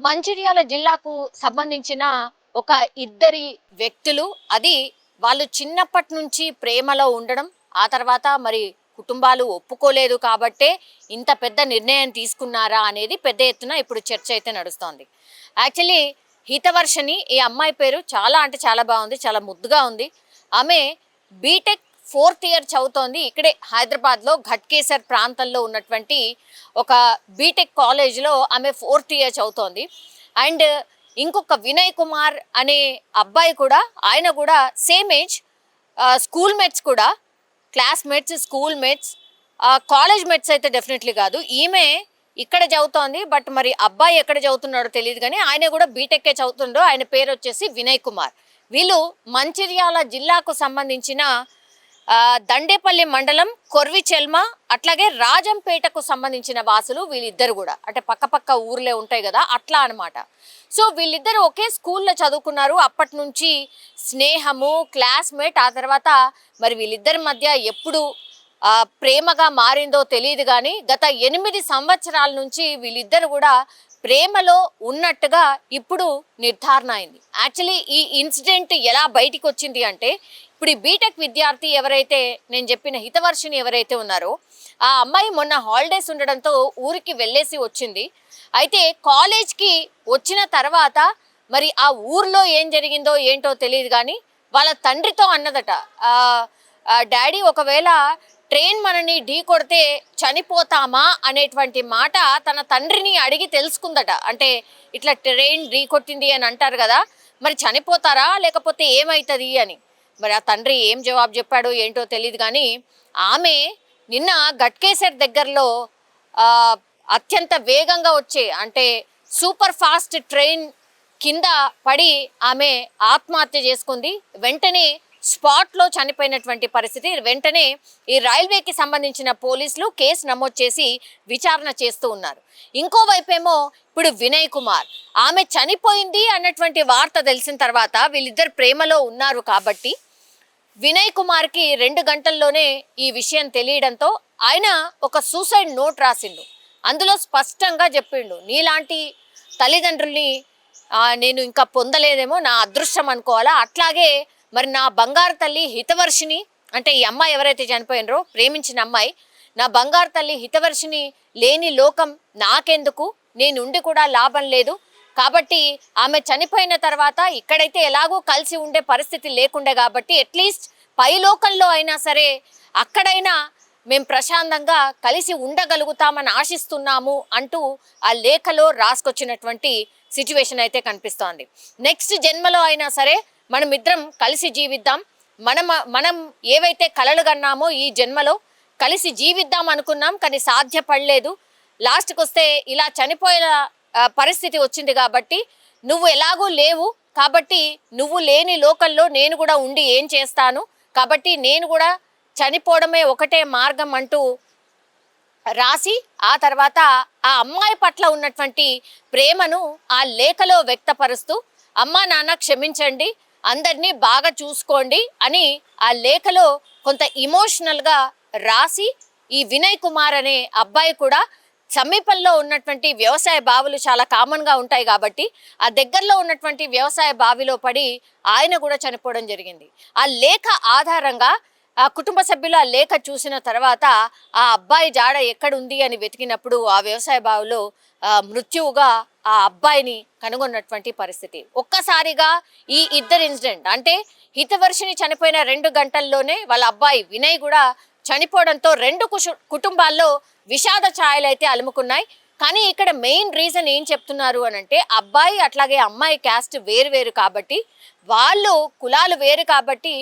మంచిర్యాల జిల్లాకు సంబంధించిన ఒక ఇద్దరి వ్యక్తులు అది వాళ్ళు చిన్నప్పటి నుంచి ప్రేమలో ఉండడం ఆ తర్వాత మరి కుటుంబాలు ఒప్పుకోలేదు కాబట్టే ఇంత పెద్ద నిర్ణయం తీసుకున్నారా అనేది పెద్ద ఎత్తున ఇప్పుడు చర్చ అయితే నడుస్తోంది. యాక్చువల్లీ హితవర్షని ఈ అమ్మాయి పేరు చాలా అంటే చాలా బాగుంది చాలా ముద్దుగా ఉంది. ఆమె బీటెక్ ఫోర్త్ ఇయర్ చదువుతోంది. ఇక్కడే హైదరాబాద్లో ఘట్కేసర్ ప్రాంతంలో ఉన్నటువంటి ఒక బీటెక్ కాలేజ్లో ఆమె ఫోర్త్ ఇయర్ చదువుతోంది. అండ్ ఇంకొక వినయ్ కుమార్ అనే అబ్బాయి కూడా ఆయన కూడా సేమ్ ఏజ్ స్కూల్ మేట్స్ కూడా classmates school mates college mates అయితే డెఫినెట్లీ కాదు. ఈమె ఇక్కడ చదువుతోంది బట్ మరి అబ్బాయి ఎక్కడ చదువుతున్నాడో తెలియదు కానీ ఆయన కూడా బీటెక్కే చదువుతుండో ఆయన పేరు వచ్చేసి వినయ్ కుమార్. వీళ్ళు మంచిర్యాల జిల్లాకు సంబంధించిన దండేపల్లి మండలం కొర్విచెల్మ అట్లాగే రాజంపేటకు సంబంధించిన వాసులు వీళ్ళిద్దరు కూడా. అంటే పక్క పక్క ఊర్లే ఉంటాయి కదా అట్లా అనమాట సో వీళ్ళిద్దరు ఒకే స్కూల్లో చదువుకున్నారు. అప్పటి నుంచి స్నేహము క్లాస్మేట్ ఆ తర్వాత మరి వీళ్ళిద్దరి మధ్య ఎప్పుడు ప్రేమగా మారిందో తెలియదు కానీ గత ఎనిమిది సంవత్సరాల నుంచి వీళ్ళిద్దరు కూడా ప్రేమలో ఉన్నట్టుగా ఇప్పుడు నిర్ధారణ అయింది. యాక్చువల్లీ ఈ ఇన్సిడెంట్ ఎలా బయటికి వచ్చింది అంటే ఇప్పుడు ఈ బీటెక్ విద్యార్థి ఎవరైతే నేను చెప్పిన హితవర్షిని ఎవరైతే ఉన్నారో ఆ అమ్మాయి మొన్న హాలిడేస్ ఉండడంతో ఊరికి వెళ్ళేసి వచ్చింది. అయితే కాలేజ్కి వచ్చిన తర్వాత మరి ఆ ఊర్లో ఏం జరిగిందో ఏంటో తెలియదు కానీ వాళ్ళ తండ్రితో అన్నదట. డాడీ ఒకవేళ ట్రైన్ మనని ఢీ కొడితే చనిపోతామా అనేటువంటి మాట తన తండ్రిని అడిగి తెలుసుకుందట. అంటే ఇట్లా ట్రైన్ ఢీ కొట్టింది అని అంటారు కదా మరి చనిపోతారా లేకపోతే ఏమవుతుంది అని. మరి ఆ తండ్రి ఏం జవాబు చెప్పాడో ఏంటో తెలియదు కానీ ఆమె నిన్న గట్కేసర్ దగ్గరలో అత్యంత వేగంగా వచ్చే అంటే సూపర్ ఫాస్ట్ ట్రైన్ కింద పడి ఆమె ఆత్మహత్య చేసుకుంది. వెంటనే స్పాట్లో చనిపోయినటువంటి పరిస్థితి. వెంటనే ఈ రైల్వేకి సంబంధించిన పోలీసులు కేసు నమోదు చేసి విచారణ చేస్తూ ఉన్నారు. ఇంకోవైపేమో ఇప్పుడు వినయ్ కుమార్. ఆమె చనిపోయింది అన్నటువంటి వార్త తెలిసిన తర్వాత వీళ్ళిద్దరు ప్రేమలో ఉన్నారు కాబట్టి వినయ్ కుమార్కి రెండు గంటల్లోనే ఈ విషయం తెలియడంతో ఆయన ఒక సూసైడ్ నోట్ రాసిండు. అందులో స్పష్టంగా చెప్పిండు నీలాంటి తల్లిదండ్రుల్ని నేను ఇంకా పొందలేదేమో నా అదృష్టం అనుకోవాలా? అట్లాగే మరి నా బంగారు తల్లి హితవర్షిని అంటే ఈ అమ్మాయి ఎవరైతే చనిపోయినరో ప్రేమించిన అమ్మాయి నా బంగారు తల్లి హితవర్షిని లేని లోకం నాకెందుకు? నేనుండి కూడా లాభం లేదు. కాబట్టి ఆమె చనిపోయిన తర్వాత ఇక్కడైతే ఎలాగో కలిసి ఉండే పరిస్థితి లేకుండే కాబట్టి అట్లీస్ట్ పైలోకంలో అయినా సరే అక్కడైనా మేము ప్రశాంతంగా కలిసి ఉండగలుగుతామని ఆశిస్తున్నాము అంటూ ఆ లేఖలో రాసుకొచ్చినటువంటి సిచ్యువేషన్ అయితే కనిపిస్తోంది. నెక్స్ట్ జన్మలో అయినా సరే మనం కలిసి జీవిద్దాం. మనం మనం ఏవైతే కలలు కన్నామో ఈ జన్మలో కలిసి జీవిద్దాం అనుకున్నాం కానీ సాధ్యపడలేదు. లాస్ట్కి వస్తే ఇలా చనిపోయేలా పరిస్థితి వచ్చింది కాబట్టి నువ్వు ఎలాగూ లేవు కాబట్టి నువ్వు లేని లోకల్లో నేను కూడా ఉండి ఏం చేస్తాను? కాబట్టి నేను కూడా చనిపోవడమే ఒకటే మార్గం అంటూ రాసి ఆ తర్వాత ఆ అమ్మాయి పట్ల ఉన్నటువంటి ప్రేమను ఆ లేఖలో వ్యక్తపరుస్తూ అమ్మా నాన్న క్షమించండి అందరినీ బాగా చూసుకోండి అని ఆ లేఖలో కొంత ఇమోషనల్గా రాసి ఈ వినయ్ కుమార్ అనే అబ్బాయి కూడా సమీపంలో ఉన్నటువంటి వ్యవసాయ బావులు చాలా కామన్గా ఉంటాయి కాబట్టి ఆ దగ్గరలో ఉన్నటువంటి వ్యవసాయ బావిలో పడి ఆయన కూడా చనిపోవడం జరిగింది. ఆ లేఖ ఆధారంగా ఆ కుటుంబ సభ్యులు ఆ లేఖ చూసిన తర్వాత ఆ అబ్బాయి జాడ ఎక్కడుంది అని వెతికినప్పుడు ఆ వ్యవసాయ బావిలో మృత్యువుగా ఆ అబ్బాయిని కనుగొన్నటువంటి పరిస్థితి. ఒక్కసారిగా ఈ ఇద్దరు ఇన్సిడెంట్ అంటే హితవర్షిని చనిపోయిన రెండు గంటల్లోనే వాళ్ళ అబ్బాయి వినయ్ కూడా చనిపోవడంతో రెండు కుటుంబాల్లో విషాద ఛాయలు అయితే అలుముకున్నాయి. కానీ ఇక్కడ మెయిన్ రీజన్ ఏం చెప్తున్నారు అని అంటే అబ్బాయి అట్లాగే అమ్మాయి క్యాస్ట్ వేరు వేరు కాబట్టి వాళ్ళు కులాలు వేరు కాబట్టి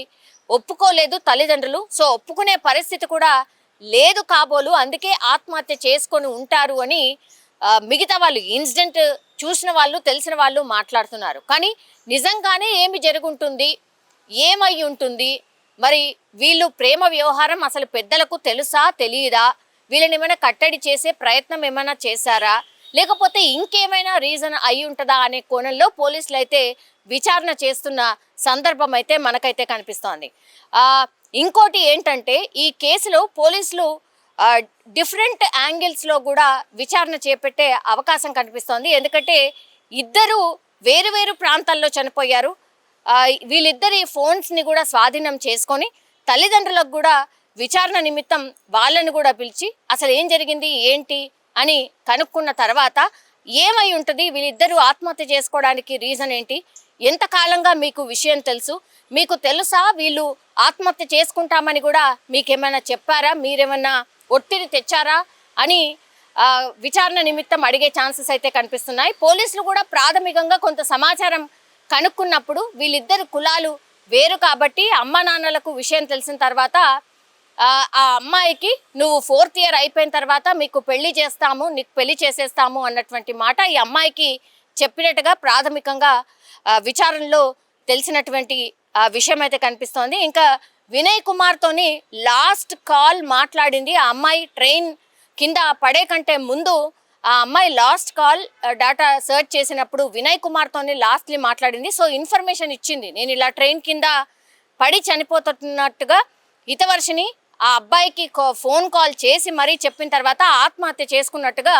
ఒప్పుకోలేదు తల్లిదండ్రులు. సో ఒప్పుకునే పరిస్థితి కూడా లేదు కాబోలు. అందుకే ఆత్మహత్య చేసుకొని ఉంటారు అని మిగతా వాళ్ళు ఇన్సిడెంట్ చూసిన వాళ్ళు తెలిసిన వాళ్ళు మాట్లాడుతున్నారు. కానీ నిజంగానే ఏమి జరుగుంటుంది? ఏమై ఉంటుంది? మరి వీళ్ళు ప్రేమ వ్యవహారం అసలు పెద్దలకు తెలుసా? తెలియదా వీళ్ళని ఏమైనా కట్టడి చేసే ప్రయత్నం ఏమైనా చేశారా? లేకపోతే ఇంకేమైనా రీజన్ అయి ఉంటుందా అనే కోణంలో పోలీసులు అయితే విచారణ చేస్తున్న సందర్భం అయితే మనకైతే కనిపిస్తోంది. ఇంకోటి ఏంటంటే ఈ కేసులో పోలీసులు డిఫరెంట్ యాంగిల్స్లో కూడా విచారణ చేపట్టే అవకాశం కనిపిస్తోంది. ఎందుకంటే ఇద్దరు వేరు వేరు ప్రాంతాల్లో చనిపోయారు. వీళ్ళిద్దరి ఫోన్స్ని కూడా స్వాధీనం చేసుకొని తల్లిదండ్రులకు కూడా విచారణ నిమిత్తం వాళ్ళని కూడా పిలిచి అసలు ఏం జరిగింది? ఏంటి? అని కనుక్కున్న తర్వాత ఏమై ఉంటుంది? వీళ్ళిద్దరూ ఆత్మహత్య చేసుకోవడానికి రీజన్ ఏంటి? ఎంతకాలంగా మీకు విషయం తెలుసు? మీకు తెలుసా వీళ్ళు ఆత్మహత్య చేసుకుంటామని కూడా మీకేమైనా చెప్పారా? మీరేమన్నా ఒత్తిడి తెచ్చారా? అని విచారణ నిమిత్తం అడిగే ఛాన్సెస్ అయితే కనిపిస్తున్నాయి. పోలీసులు కూడా ప్రాథమికంగా కొంత సమాచారం కనుక్కున్నప్పుడు వీళ్ళిద్దరు కులాలు వేరు కాబట్టి అమ్మ నాన్నలకు విషయం తెలిసిన తర్వాత ఆ అమ్మాయికి నువ్వు ఫోర్త్ ఇయర్ అయిపోయిన తర్వాత మీకు పెళ్ళి చేస్తాము నీకు పెళ్ళి చేసేస్తాము అన్నటువంటి మాట ఈ అమ్మాయికి చెప్పినట్టుగా ప్రాథమికంగా విచారణలో తెలిసినటువంటి విషయం అయితే కనిపిస్తోంది. ఇంకా వినయ్ కుమార్తోని లాస్ట్ కాల్ మాట్లాడింది. ఆ అమ్మాయి ట్రైన్ కింద పడే కంటే ముందు ఆ అమ్మాయి లాస్ట్ కాల్ డాటా సెర్చ్ చేసినప్పుడు వినయ్ కుమార్తోని లాస్ట్లీ మాట్లాడింది. సో ఇన్ఫర్మేషన్ ఇచ్చింది. నేను ఇలా ట్రైన్ కింద పడి చనిపోతున్నట్టుగా హితవర్షిని ఆ అబ్బాయికి ఫోన్ కాల్ చేసి మరీ చెప్పిన తర్వాత ఆత్మహత్య చేసుకున్నట్టుగా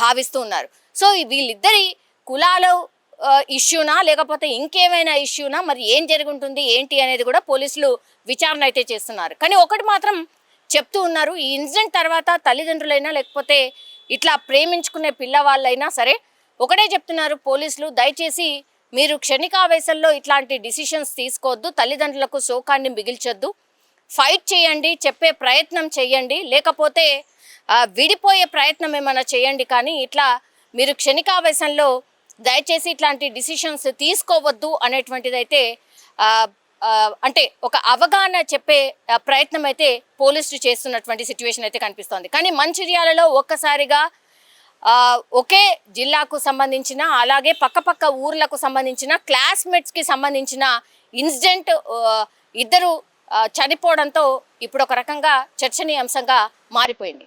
భావిస్తూ ఉన్నారు. సో వీళ్ళిద్దరి కులాల ఇష్యూనా లేకపోతే ఇంకేమైనా ఇష్యూనా? మరి ఏం జరుగుంటుంది? ఏంటి అనేది కూడా పోలీసులు విచారణ అయితే చేస్తున్నారు. కానీ ఒకటి మాత్రం చెప్తూ ఉన్నారు. ఈ ఇన్సిడెంట్ తర్వాత తల్లిదండ్రులైనా లేకపోతే ఇట్లా ప్రేమించుకునే పిల్లవాళ్ళైనా సరే ఒకటే చెప్తున్నారు పోలీసులు దయచేసి మీరు క్షణికావేశంలో ఇట్లాంటి డిసిషన్స్ తీసుకోవద్దు. తల్లిదండ్రులకు శోకాన్ని మిగిల్చొద్దు. ఫైట్ చేయండి చెప్పే ప్రయత్నం చేయండి లేకపోతే విడిపోయే ప్రయత్నం ఏమైనా చేయండి కానీ ఇట్లా మీరు క్షణికావేశంలో దయచేసి ఇట్లాంటి డిసిషన్స్ తీసుకోవద్దు అనేటువంటిది అయితే అంటే ఒక అవగాహన చెప్పే ప్రయత్నం అయితే పోలీసులు చేస్తున్నటువంటి సిచ్యువేషన్ అయితే కనిపిస్తోంది. కానీ మంచిర్యాలలో ఒక్కసారిగా ఒకే జిల్లాకు సంబంధించిన అలాగే పక్కపక్క ఊర్లకు సంబంధించిన క్లాస్మేట్స్కి సంబంధించిన ఇన్సిడెంట్ ఇద్దరు చనిపోవడంతో ఇప్పుడు ఒక రకంగా చర్చనీయాంశంగా మారిపోయింది.